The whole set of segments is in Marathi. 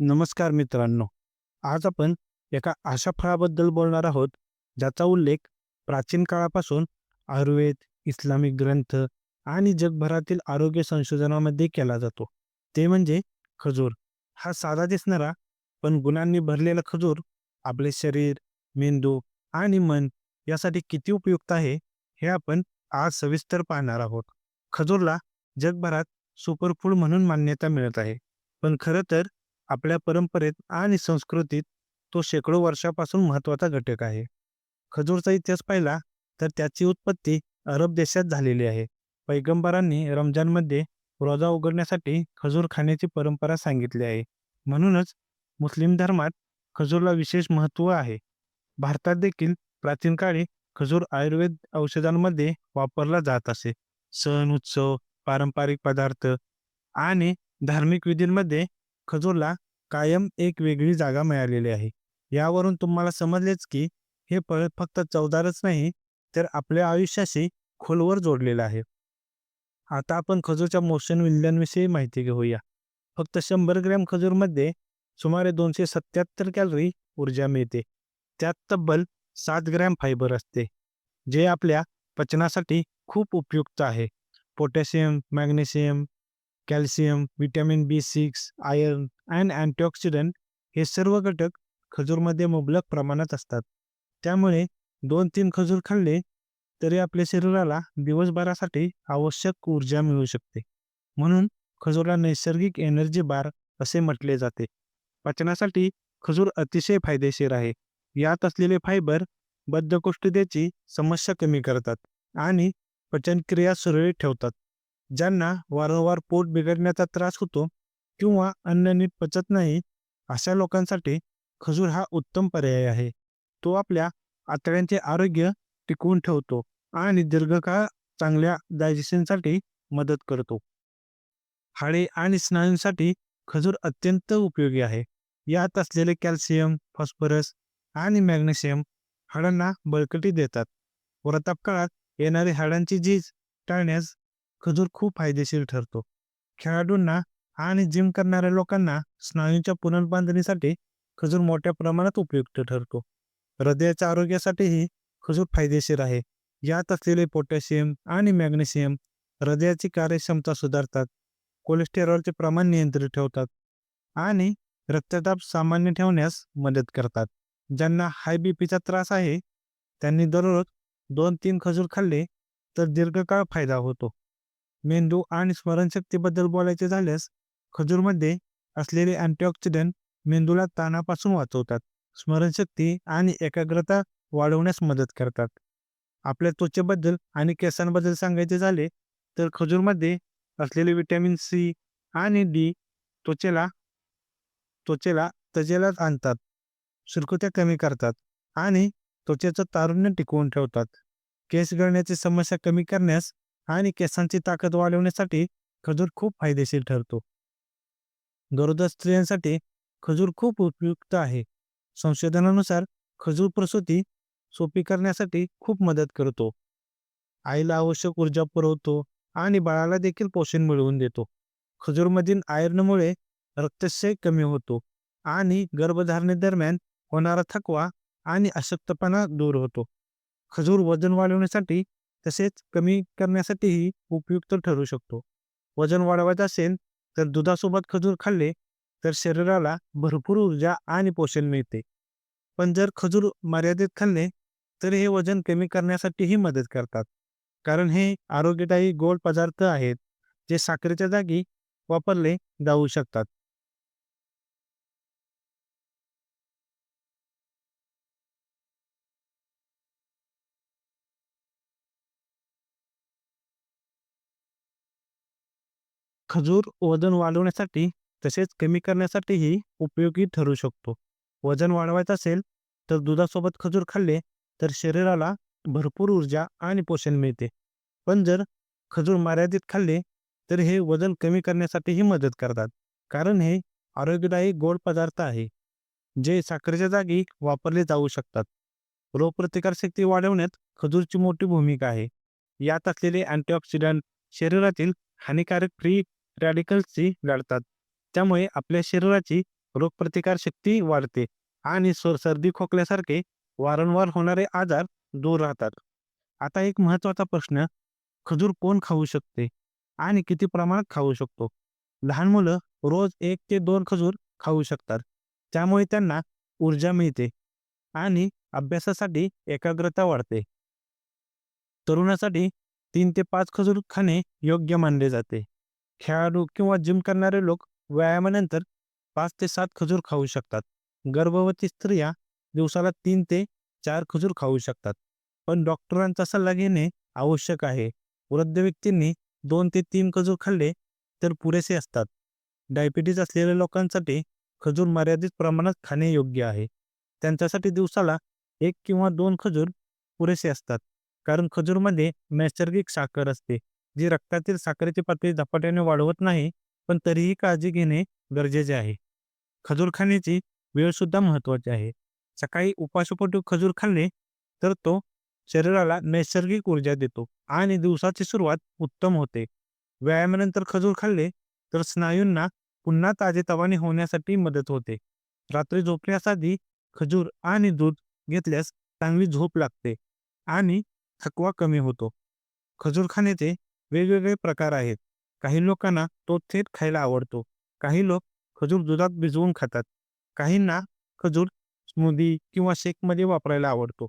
नमस्कार मित्रांनो. आज आपण एका अशा फळाबद्दल बोलणार आहोत ज्याचा उल्लेख प्राचीन काळापासून आयुर्वेद इस्लामिक ग्रंथ आणि जगभरातील आरोग्य संशोधनामध्ये केला जातो. ते म्हणजे खजूर. हा साधा दिसणारा पण गुणांनी भरलेला खजूर आपले शरीर मेंदू आणि मन यासाठी किती उपयुक्त आहे हे आपण आज सविस्तर पाहणार आहोत. खजूरला जगभरात सुपरफूड म्हणून मान्यता मिळत आहे. पण खरं तर आपल्या परंपरेत आणि संस्कृतीत तो शेकडो वर्षापासून महत्त्वाचा घटक आहे. खजूरचा इतिहास पाहिला तर त्याची उत्पत्ती अरब देशात झालेली आहे. पैगंबरांनी रमजानमध्ये रोजा उघडण्यासाठी खजूर खाण्याची परंपरा सांगितली आहे. म्हणूनच मुस्लिम धर्मात खजूरला विशेष महत्त्व आहे. भारतात देखील प्राचीन काळी खजूर आयुर्वेद औषधांमध्ये वापरला जात असे. सण उत्सव पारंपरिक पदार्थ आणि धार्मिक विधींमध्ये खजूरला कायम एक वेगळी जागा मिळालेली आहे. यावरून तुम्हाला समजलेच की हे फळ फक्त चवदारच नाही तर आपल्या आयुष्याशी खोलवर जोडलेलं आहे. आता आपण खजूरच्या मोशन विल्ल्यांविषयी माहिती घेऊया. फक्त शंभर ग्रॅम खजूरमध्ये सुमारे दोनशे सत्याहत्तर कॅलरी ऊर्जा मिळते. त्यात तब्बल सात ग्रॅम फायबर असते जे आपल्या पचनासाठी खूप उपयुक्त आहे. Potassium magnesium calcium vitamin B six iron and antioxidant हे सर्व घटक खजूरमध्ये मुबलक प्रमाणात असतात. त्यामुळे दोन तीन खजूर खाल्ले तरी आपल्या शरीराला दिवसभरासाठी आवश्यक ऊर्जा मिळू शकते. म्हणून खजूरला नैसर्गिक एनर्जी बार असे म्हटले जाते. पचनासाठी खजूर अतिशय फायदेशीर आहे. यात असलेले फायबर बद्धकोष्ठतेची समस्या कमी करतात आणि पचनक्रिया सुरळीत ठेवतात. ज्यांना वारंवार पोट बिघडण्याचा त्रास होतो किंवा अन्न नीट पचत नाही अशा लोकांसाठी खजूर हा उत्तम पर्याय आहे. तो आपल्या आतड्यांचे आरोग्य टिकवून ठेवतो आणि दीर्घकाळ चांगल्या डायजेशनसाठी मदत करतो. हाडे आणि स्नायूंसाठी खजूर अत्यंत उपयोगी आहे. यात असलेले कॅल्शियम फॉस्फरस आणि मॅग्नेशियम हाडांना बळकटी देतात. व्रतापकाळात येणारी हाडांची झीज टाळण्यास खजूर खूप फायदेशीर ठरतो. खेळाडूंना आणि जिम करणाऱ्या लोकांना स्नायूंच्या पुनर्बांधणीसाठी खजूर मोठ्या प्रमाणात उपयुक्त ठरतो. हृदयाच्या आरोग्यासाठीही खजूर फायदेशीर आहे. यात असलेले पोटॅशियम आणि मॅग्नेशियम हृदयाची कार्यक्षमता सुधारतात कोलेस्टेरॉलचे प्रमाण नियंत्रित ठेवतात आणि रक्तदाब सामान्य ठेवण्यास मदत करतात. ज्यांना हाय बी पीचा त्रास आहे त्यांनी दररोज दोन तीन खजूर खाल्ले तर दीर्घकाळ फायदा होतो. मेंदू आणि स्मरणशक्तीबद्दल बोलायचे झाल्यास खजूरमध्ये असलेले अँटीऑक्सिडंट मेंदूला ताणापासून वाचवतात. स्मरणशक्ती आणि एकाग्रता वाढवण्यास मदत करतात. आपल्या त्वचेबद्दल आणि केसांबद्दल सांगायचे झाले तर खजूरमध्ये असलेले विटॅमिन सी आणि डी त्वचेला त्वचेला तजेला आणतात. सुरकुत्या कमी करतात आणि त्वचेचं तारुण्य टिकवून ठेवतात. केस गळण्याची समस्या कमी करण्यास आणि केसांची ताकद वाढवण्यासाठी खजूर खूप फायदेशीर ठरतो. गरोदर स्त्रियांसाठी खजूर खूप उपयुक्त आहे. संशोधनानुसार खजूर प्रसूती सोपी करण्यासाठी खूप मदत करतो. आईला आवश्यक ऊर्जा पुरवतो आणि बाळाला देखील पोषण मिळवून देतो. खजूरमधील आयर्नमुळे रक्तक्षय कमी होतो आणि गर्भधारणेदरम्यान होणारा थकवा आणि अशक्तपणा दूर होतो. खजूर वजन वाढवण्यासाठी तसेच कमी करण्यासाठीही उपयुक्त ठरू शकतो. वजन वाढवायचं असेल तर दुधासोबत खजूर खाल्ले तर शरीराला भरपूर ऊर्जा आणि पोषण मिळते. पण जर खजूर मर्यादित खाल्ले तर हे वजन कमी करण्यासाठीही मदत करतात. कारण हे आरोग्यदायी गोड पदार्थ आहेत जे साखरेच्या जागी वापरले जाऊ शकतात. खजूर वजन वाढवण्यासाठी तसेच कमी करण्यासाठीही उपयोगी ठरू शकतो. वजन वाढवायचं असेल तर दुधासोबत खजूर खाल्ले तर शरीराला भरपूर ऊर्जा आणि पोषण मिळते. पण जर खजूर मर्यादित खाल्ले तर हे वजन कमी करण्यासाठीही मदत करतात. कारण हे आरोग्यदायी गोड पदार्थ आहे जे साखरेच्या जागी वापरले जाऊ शकतात. रोगप्रतिकारशक्ती वाढवण्यात खजूरची मोठी भूमिका आहे. यात असलेले अँटीऑक्सिडंट शरीरातील हानिकारक फ्री रॅडिकल्सची लढतात त्यामुळे आपल्या शरीराची रोगप्रतिकार शक्ती वाढते आणि सर सर्दी खोकल्यासारखे वारंवार होणारे आजार दूर राहतात. आता एक महत्त्वाचा प्रश्न खजूर कोण खाऊ शकते आणि किती प्रमाणात खाऊ शकतो? लहान मुलं रोज एक ते दोन खजूर खाऊ शकतात. त्यामुळे त्यांना ऊर्जा मिळते आणि अभ्यासासाठी एकाग्रता वाढते. तरुणासाठी तीन ते पाच खजूर खाणे योग्य मानले जाते. खेळाडू किंवा जिम करणारे लोक व्यायामानंतर पाच ते सात खजूर खाऊ शकतात. गर्भवती स्त्रिया दिवसाला तीन ते चार खजूर खाऊ शकतात. पण डॉक्टरांचा सल्ला घेणे आवश्यक आहे. वृद्ध व्यक्तींनी दोन ते तीन खजूर खाल्ले तर पुरेसे असतात. डायबिटीज असलेल्या लोकांसाठी खजूर मर्यादित प्रमाणात खाणे योग्य आहे. त्यांच्यासाठी दिवसाला एक किंवा दोन खजूर पुरेसे असतात. कारण खजूरमध्ये नैसर्गिक साखर असते. जी रक्तातील साखरेची पातळी झपाट्याने वाढवत नाही पण तरीही काळजी घेणे गरजेचे आहे. खजूर खाण्याची वेळ सुद्धा महत्वाची आहे. सकाळी उपासपोटी खजूर खाल्ले तर तो शरीराला नैसर्गिक ऊर्जा देतो आणि दिवसाची सुरुवात उत्तम होते. व्यायामानंतर खजूर खाल्ले तर स्नायूंना पुन्हा ताजेतवाने होण्यासाठी मदत होते. रात्री झोपण्यासाठी खजूर आणि दूध घेतल्यास चांगली झोप लागते आणि थकवा कमी होतो. खजूर खाण्याचे वेगवेगळे प्रकार आहेत. काही लोकांना तो थेट खायला आवडतो. काही लोक खजूर दुधात भिजवून खातात. काहींना खजूर स्मूदी किंवा शेकमध्ये वापरायला आवडतो.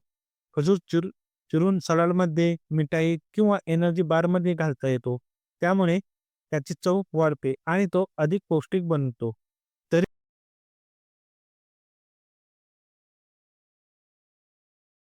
खजूर चिर चिरून सलाडमध्ये मिठाई किंवा एनर्जी बारमध्ये घालता येतो. त्यामुळे त्याची चव वाढते आणि तो अधिक पौष्टिक बनतो.